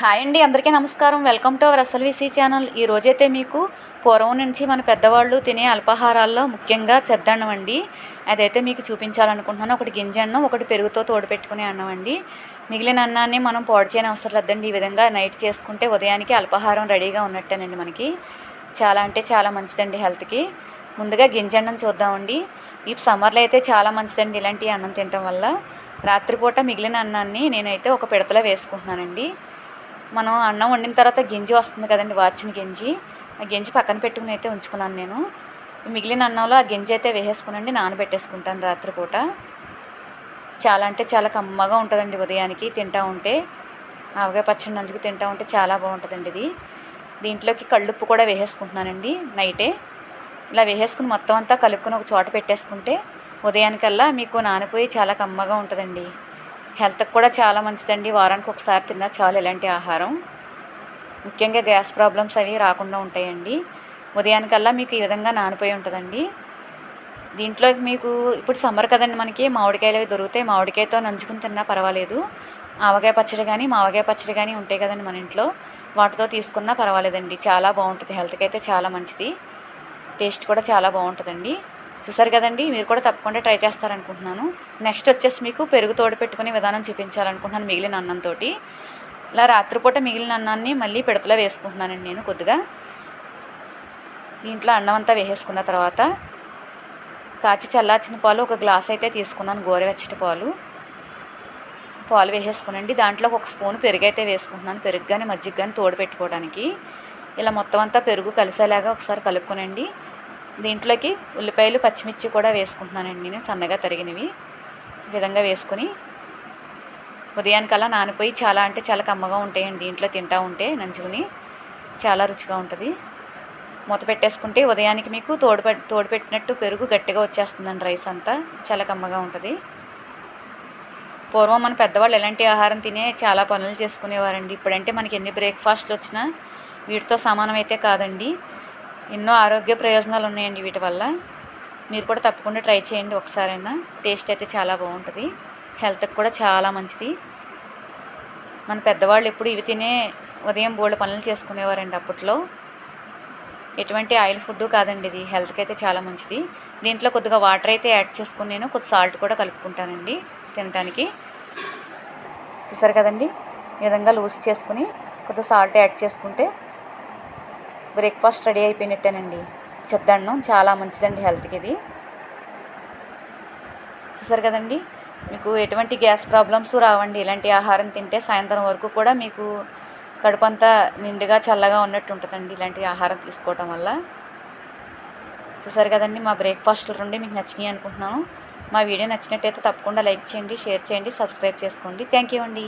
Hi అండి అందరికీ నమస్కారం. Welcome to our SLVC channel. ఈ రోజైతే మీకు పూర్వం నుంచి మన పెద్దవాళ్ళు తినే అల్పాహారాల్లో ముఖ్యంగా చెద్దన్నం అండి. అదైతే మీకు చూపించాలనుకుంటున్నాను. ఒకటి గింజ అన్నం ఒకటి పెరుగుతో తోడు పెట్టుకునే అన్నం అండి. మిగిలిన అన్నాన్ని మనం పాడు చేయని అవసరం లేదండి. ఈ విధంగా నైట్ చేసుకుంటే ఉదయానికి అల్పాహారం రెడీగా ఉన్నట్టేనండి మనకి. చాలా అంటే చాలా మంచిదండి హెల్త్కి. ముందుగా గింజన్నం చూద్దామండి. ఈ సమ్మర్లో అయితే చాలా మంచిదండి ఇలాంటి అన్నం తినటం వల్ల. రాత్రిపూట మిగిలిన అన్నాన్ని నేనైతే ఒక పిడతలో వేసుకుంటున్నానండి. మనం అన్నం వండిన తర్వాత గింజి వస్తుంది కదండి వాచిన గింజి. ఆ గింజి పక్కన పెట్టుకుని అయితే ఉంచుకున్నాను నేను. మిగిలిన అన్నంలో ఆ గింజి అయితే వేసేసుకునండి నానబెట్టేసుకుంటాను రాత్రిపూట. చాలా అంటే చాలా కమ్మగా ఉంటుందండి ఉదయానికి తింటా ఉంటే. ఆవకాయ పచ్చడి నంజుకు తింటా ఉంటే చాలా బాగుంటుందండి ఇది. దీంట్లోకి కళ్ళుప్పు కూడా వేసేసుకుంటున్నానండి నైటే. ఇలా వేసేసుకుని మొత్తం అంతా కలుపుకొని ఒక చోట పెట్టేసుకుంటే ఉదయానికల్లా మీకు నానిపోయి చాలా కమ్మగా ఉంటుందండి. హెల్త్కి కూడా చాలా మంచిదండి. వారానికి ఒకసారి తిన్నా చాలు ఇలాంటి ఆహారం. ముఖ్యంగా గ్యాస్ ప్రాబ్లమ్స్ అవి రాకుండా ఉంటాయండి. ఉదయానికల్లా మీకు ఈ విధంగా నానిపోయి ఉంటుందండి. దీంట్లో మీకు ఇప్పుడు సమ్మర్ కదండి మనకి మామిడికాయలు అవి దొరుకుతాయి మామిడికాయతో నంచుకుని తిన్నా పర్వాలేదు. ఆవకాయ పచ్చడి కానీ మావకాయ పచ్చడి కానీ ఉంటాయి కదండి మన ఇంట్లో. వాటితో తీసుకున్నా పర్వాలేదండి. చాలా బాగుంటుంది. హెల్త్కి అయితే చాలా మంచిది. టేస్ట్ కూడా చాలా బాగుంటుందండి. చూసారు కదండి మీరు కూడా తప్పకుండా ట్రై చేస్తారనుకుంటున్నాను. నెక్స్ట్ వచ్చేసి మీకు పెరుగు తోడు పెట్టుకునే విధానం చూపించాలనుకుంటున్నాను మిగిలిన అన్నంతో ఇలా రాత్రిపూట మిగిలిన అన్నాన్ని మళ్ళీ పిడతలో వేసుకుంటున్నానండి నేను కొద్దిగా. దీంట్లో అన్నం అంతా వేసేసుకున్న తర్వాత కాచి చల్లార్చిన పాలు ఒక గ్లాస్ అయితే తీసుకున్నాను గోరవెచ్చటి పాలు. పాలు వేసేసుకునండి. దాంట్లో ఒక స్పూన్ పెరుగు అయితే వేసుకుంటున్నాను పెరుగు కానీ మజ్జిగ కానీ తోడు పెట్టుకోవడానికి. ఇలా మొత్తం అంతా పెరుగు కలిసేలాగా ఒకసారి కలుపుకోనండి. దీంట్లోకి ఉల్లిపాయలు పచ్చిమిర్చి కూడా వేసుకుంటున్నానండి నేను సన్నగా తరిగినవి. విధంగా వేసుకొని ఉదయానికల్లా నానిపోయి చాలా అంటే చాలా కమ్మగా ఉంటాయండి దీంట్లో తింటా ఉంటే నంచుకుని చాలా రుచిగా ఉంటుంది. మూత పెట్టేసుకుంటే ఉదయానికి మీకు తోడు తోడు పెట్టినట్టు పెరుగు గట్టిగా వచ్చేస్తుందండి రైస్ అంతా చాలా కమ్మగా ఉంటుంది. పూర్వం మన పెద్దవాళ్ళు ఎలాంటి ఆహారం తినే చాలా పనులు చేసుకునేవారండి ఇప్పుడంటే మనకి ఎన్ని బ్రేక్ఫాస్ట్లు వచ్చినా వీటితో సమానం అయితే కాదండి. ఎన్నో ఆరోగ్య ప్రయోజనాలు ఉన్నాయండి వీటి వల్ల. మీరు కూడా తప్పకుండా ట్రై చేయండి ఒకసారైనా. టేస్ట్ అయితే చాలా బాగుంటుంది. హెల్త్కి కూడా చాలా మంచిది. మన పెద్దవాళ్ళు ఎప్పుడు ఇవి తినే ఉదయం బోళ్ళ పనులు చేసుకునేవారండి అప్పట్లో. ఎటువంటి ఆయిల్ ఫుడ్ కాదండి ఇది. హెల్త్కి అయితే చాలా మంచిది. దీంట్లో కొద్దిగా వాటర్ అయితే యాడ్ చేసుకుని నేను కొద్ది సాల్ట్ కూడా కలుపుకుంటానండి తినడానికి చూసారు కదండి? ఈ విధంగా లూజ్ చేసుకుని కొద్దిగా సాల్ట్ యాడ్ చేసుకుంటే బ్రేక్ఫాస్ట్ రెడీ అయిపోయినట్టేనండి. చెద్దన్నం చాలా మంచిదండి హెల్త్కి ఇది. చూసారు కదండి మీకు ఎటువంటి గ్యాస్ ప్రాబ్లమ్స్ రావండి ఇలాంటి ఆహారం తింటే సాయంత్రం వరకు కూడా మీకు కడుపు అంతా నిండుగా చల్లగా ఉన్నట్టు ఉంటుందండి ఇలాంటి ఆహారం తీసుకోవటం వల్ల. చూసారు కదండి మా బ్రేక్ఫాస్ట్లు నుండి మీకు నచ్చినాయి అనుకుంటున్నాను. మా వీడియో నచ్చినట్టయితే తప్పకుండా లైక్ చేయండి షేర్ చేయండి సబ్స్క్రైబ్ చేసుకోండి. థ్యాంక్ యూ అండి.